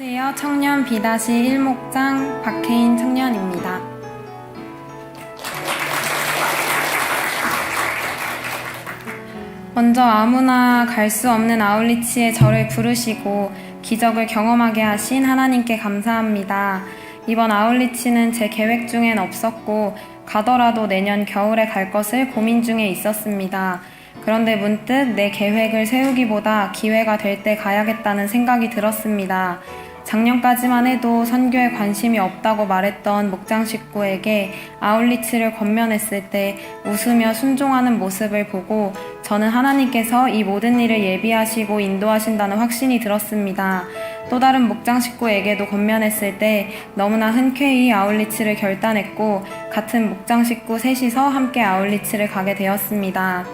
안녕하세요. 청년 B-1목장 박혜인 청년입니다. 먼저 아무나 갈 수 없는 아울리치에 저를 부르시고 기적을 경험하게 하신 하나님께 감사합니다. 이번 아울리치는 제 계획 중엔 없었고 가더라도 내년 겨울에 갈 것을 고민 중에 있었습니다. 그런데 문득 내 계획을 세우기보다 기회가 될 때 가야겠다는 생각이 들었습니다. 작년까지만 해도 선교에 관심이 없다고 말했던 목장 식구에게 아울리치를 권면했을 때 웃으며 순종하는 모습을 보고 저는 하나님께서 이 모든 일을 예비하시고 인도하신다는 확신이 들었습니다. 또 다른 목장 식구에게도 권면했을 때 너무나 흔쾌히 아울리치를 결단했고 같은 목장 식구 셋이서 함께 아울리치를 가게 되었습니다.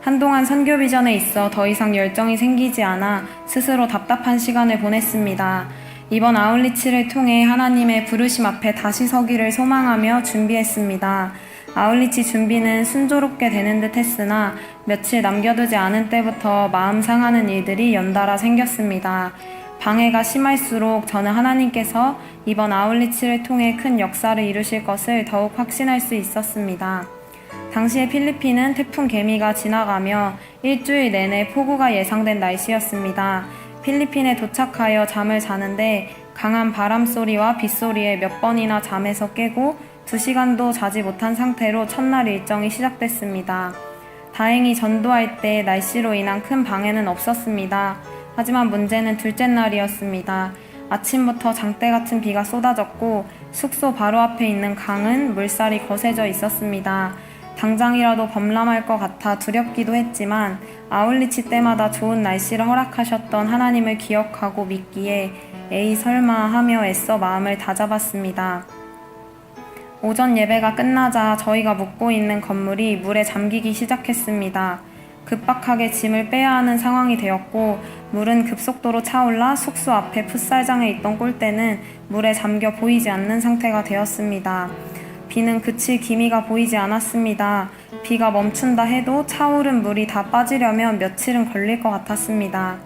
한동안 선교 비전에 있어 더 이상 열정이 생기지 않아 스스로 답답한 시간을 보냈습니다. 이번 아울리치를 통해 하나님의 부르심 앞에 다시 서기를 소망하며 준비했습니다. 아울리치 준비는 순조롭게 되는 듯 했으나 며칠 남겨두지 않은 때부터 마음 상하는 일들이 연달아 생겼습니다. 방해가 심할수록 저는 하나님께서 이번 아울리치를 통해 큰 역사를 이루실 것을 더욱 확신할 수 있었습니다. 당시에 필리핀은 태풍 개미가 지나가며 일주일 내내 폭우가 예상된 날씨였습니다. 필리핀에 도착하여 잠을 자는데 강한 바람 소리와 빗소리에 몇 번이나 잠에서 깨고 두 시간도 자지 못한 상태로 첫날 일정이 시작됐습니다. 다행히 전도할 때 날씨로 인한 큰 방해는 없었습니다. 하지만 문제는 둘째 날이었습니다. 아침부터 장대 같은 비가 쏟아졌고 숙소 바로 앞에 있는 강은 물살이 거세져 있었습니다. 당장이라도 범람할 것 같아 두렵기도 했지만 아울리치 때마다 좋은 날씨를 허락하셨던 하나님을 기억하고 믿기에 에이 설마 하며 애써 마음을 다잡았습니다. 오전 예배가 끝나자 저희가 묵고 있는 건물이 물에 잠기기 시작했습니다. 급박하게 짐을 빼야 하는 상황이 되었고 물은 급속도로 차올라 숙소 앞에 풋살장에 있던 꼴대는 물에 잠겨 보이지 않는 상태가 되었습니다. 비는 그칠 기미가 보이지 않았습니다. 비가 멈춘다 해도 차오른 물이 다 빠지려면 며칠은 걸릴 것 같았습니다.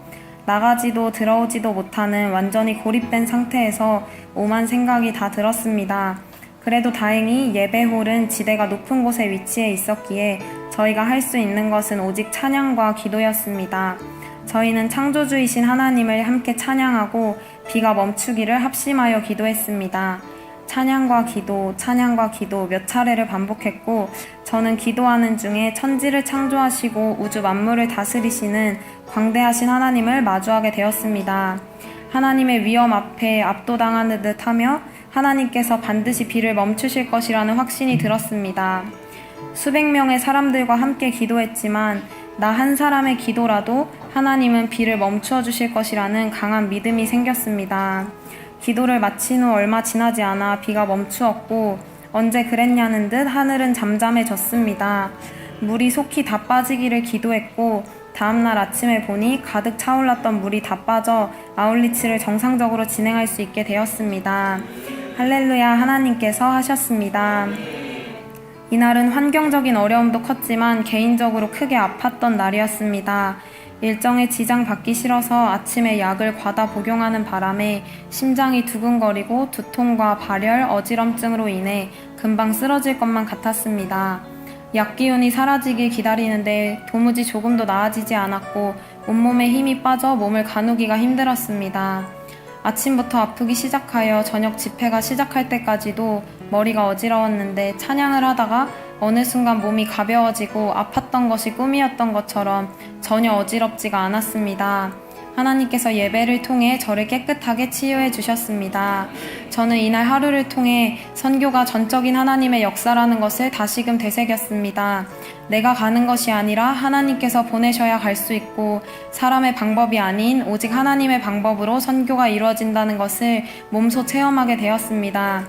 나가지도 들어오지도 못하는 완전히 고립된 상태에서 오만 생각이 다 들었습니다. 그래도 다행히 예배홀은 지대가 높은 곳에 위치해 있었기에 저희가 할 수 있는 것은 오직 찬양과 기도였습니다. 저희는 창조주이신 하나님을 함께 찬양하고 비가 멈추기를 합심하여 기도했습니다. 찬양과 기도, 찬양과 기도 몇 차례를 반복했고, 저는 기도하는 중에 천지를 창조하시고 우주 만물을 다스리시는 광대하신 하나님을 마주하게 되었습니다. 하나님의 위험 앞에 압도당하는 듯 하며 하나님께서 반드시 비를 멈추실 것이라는 확신이 들었습니다. 수백 명의 사람들과 함께 기도했지만 나 한 사람의 기도라도 하나님은 비를 멈추어 주실 것이라는 강한 믿음이 생겼습니다. 기도를 마친 후 얼마 지나지 않아 비가 멈추었고 언제 그랬냐는 듯 하늘은 잠잠해졌습니다. 물이 속히 다 빠지기를 기도했고 다음날 아침에 보니 가득 차올랐던 물이 다 빠져 아울리치를 정상적으로 진행할 수 있게 되었습니다. 할렐루야 하나님께서 하셨습니다. 이날은 환경적인 어려움도 컸지만 개인적으로 크게 아팠던 날이었습니다. 일정에 지장 받기 싫어서 아침에 약을 과다 복용하는 바람에 심장이 두근거리고 두통과 발열, 어지럼증으로 인해 금방 쓰러질 것만 같았습니다. 약 기운이 사라지길 기다리는데 도무지 조금도 나아지지 않았고 온몸에 힘이 빠져 몸을 가누기가 힘들었습니다. 아침부터 아프기 시작하여 저녁 집회가 시작할 때까지도 머리가 어지러웠는데 찬양을 하다가 어느 순간 몸이 가벼워지고 아팠던 것이 꿈이었던 것처럼 전혀 어지럽지가 않았습니다. 하나님께서 예배를 통해 저를 깨끗하게 치유해 주셨습니다. 저는 이날 하루를 통해 선교가 전적인 하나님의 역사라는 것을 다시금 되새겼습니다. 내가 가는 것이 아니라 하나님께서 보내셔야 갈 수 있고 사람의 방법이 아닌 오직 하나님의 방법으로 선교가 이루어진다는 것을 몸소 체험하게 되었습니다.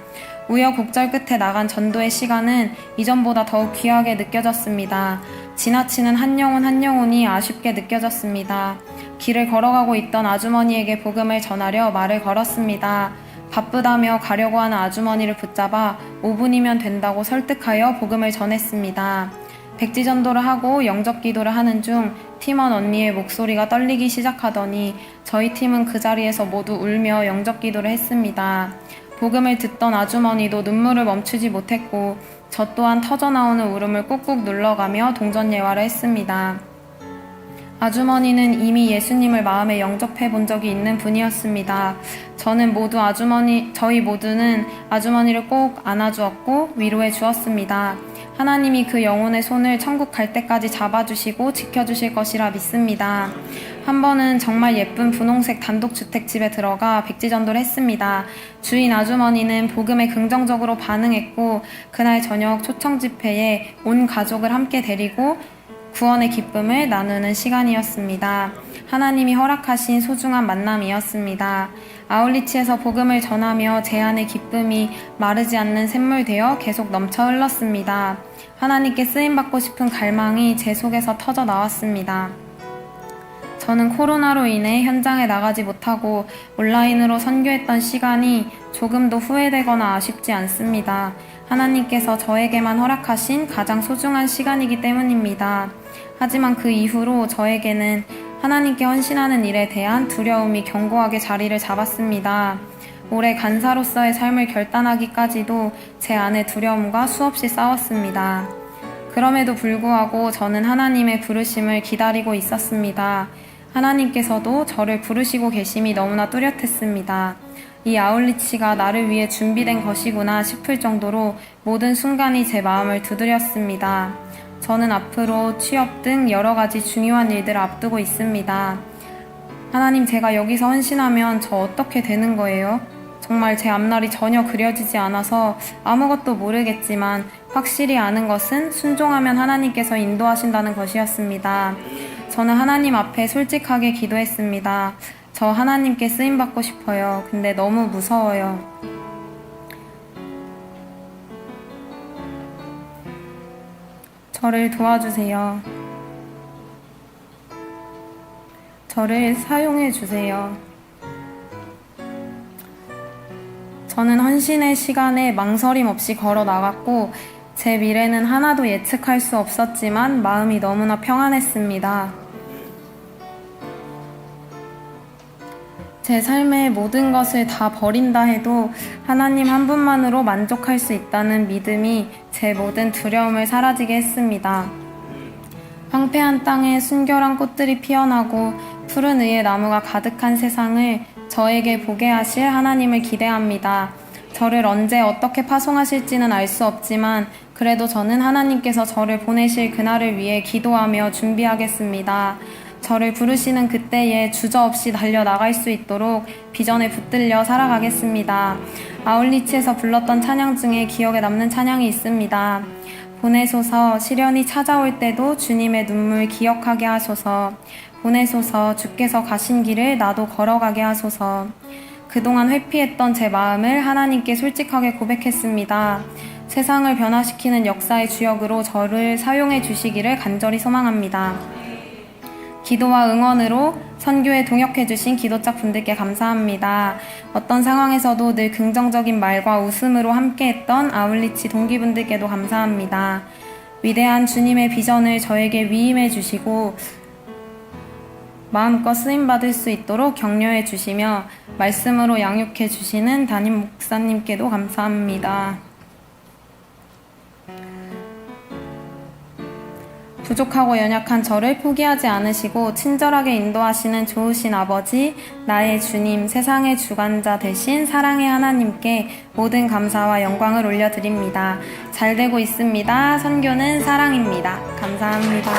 우여곡절 끝에 나간 전도의 시간은 이전보다 더욱 귀하게 느껴졌습니다. 지나치는 한 영혼 한 영혼이 아쉽게 느껴졌습니다. 길을 걸어가고 있던 아주머니에게 복음을 전하려 말을 걸었습니다. 바쁘다며 가려고 하는 아주머니를 붙잡아 5분이면 된다고 설득하여 복음을 전했습니다. 백지전도를 하고 영접 기도를 하는 중 팀원 언니의 목소리가 떨리기 시작하더니 저희 팀은 그 자리에서 모두 울며 영접 기도를 했습니다. 복음을 듣던 아주머니도 눈물을 멈추지 못했고 저 또한 터져나오는 울음을 꾹꾹 눌러가며 동전 예화를 했습니다. 아주머니는 이미 예수님을 마음에 영접해 본 적이 있는 분이었습니다. 저는 모두 아주머니, 저희 모두는 아주머니를 꼭 안아주었고 위로해 주었습니다. 하나님이 그 영혼의 손을 천국 갈 때까지 잡아주시고 지켜주실 것이라 믿습니다. 한 번은 정말 예쁜 분홍색 단독주택집에 들어가 백지전도를 했습니다. 주인 아주머니는 복음에 긍정적으로 반응했고 그날 저녁 초청 집회에 온 가족을 함께 데리고 구원의 기쁨을 나누는 시간이었습니다. 하나님이 허락하신 소중한 만남이었습니다. 아울리치에서 복음을 전하며 제 안의 기쁨이 마르지 않는 샘물 되어 계속 넘쳐 흘렀습니다. 하나님께 쓰임받고 싶은 갈망이 제 속에서 터져 나왔습니다. 저는 코로나로 인해 현장에 나가지 못하고 온라인으로 선교했던 시간이 조금도 후회되거나 아쉽지 않습니다. 하나님께서 저에게만 허락하신 가장 소중한 시간이기 때문입니다. 하지만 그 이후로 저에게는 하나님께 헌신하는 일에 대한 두려움이 견고하게 자리를 잡았습니다. 올해 간사로서의 삶을 결단하기까지도 제 안에 두려움과 수없이 싸웠습니다. 그럼에도 불구하고 저는 하나님의 부르심을 기다리고 있었습니다. 하나님께서도 저를 부르시고 계심이 너무나 뚜렷했습니다. 이 아울리치가 나를 위해 준비된 것이구나 싶을 정도로 모든 순간이 제 마음을 두드렸습니다. 저는 앞으로 취업 등 여러 가지 중요한 일들을 앞두고 있습니다. 하나님, 제가 여기서 헌신하면 저 어떻게 되는 거예요? 정말 제 앞날이 전혀 그려지지 않아서 아무것도 모르겠지만 확실히 아는 것은 순종하면 하나님께서 인도하신다는 것이었습니다. 저는 하나님 앞에 솔직하게 기도했습니다. 저 하나님께 쓰임받고 싶어요. 근데 너무 무서워요. 저를 도와주세요. 저를 사용해 주세요. 저는 헌신의 시간에 망설임 없이 걸어 나갔고, 제 미래는 하나도 예측할 수 없었지만 마음이 너무나 평안했습니다. 제 삶의 모든 것을 다 버린다 해도 하나님 한 분만으로 만족할 수 있다는 믿음이 제 모든 두려움을 사라지게 했습니다. 황폐한 땅에 순결한 꽃들이 피어나고 푸른 의의 나무가 가득한 세상을 저에게 보게 하실 하나님을 기대합니다. 저를 언제 어떻게 파송하실지는 알 수 없지만 그래도 저는 하나님께서 저를 보내실 그날을 위해 기도하며 준비하겠습니다. 저를 부르시는 그때에 주저없이 달려나갈 수 있도록 비전에 붙들려 살아가겠습니다. 아울리치에서 불렀던 찬양 중에 기억에 남는 찬양이 있습니다. 보내소서 시련이 찾아올 때도 주님의 눈물 기억하게 하소서 보내소서 주께서 가신 길을 나도 걸어가게 하소서 그동안 회피했던 제 마음을 하나님께 솔직하게 고백했습니다. 세상을 변화시키는 역사의 주역으로 저를 사용해 주시기를 간절히 소망합니다. 기도와 응원으로 선교에 동역해 주신 기도자 분들께 감사합니다. 어떤 상황에서도 늘 긍정적인 말과 웃음으로 함께했던 아울리치 동기분들께도 감사합니다. 위대한 주님의 비전을 저에게 위임해 주시고 마음껏 쓰임 받을 수 있도록 격려해 주시며 말씀으로 양육해 주시는 담임 목사님께도 감사합니다. 부족하고 연약한 저를 포기하지 않으시고 친절하게 인도하시는 좋으신 아버지, 나의 주님, 세상의 주관자 되신 사랑의 하나님께 모든 감사와 영광을 올려드립니다. 잘 되고 있습니다. 선교는 사랑입니다. 감사합니다.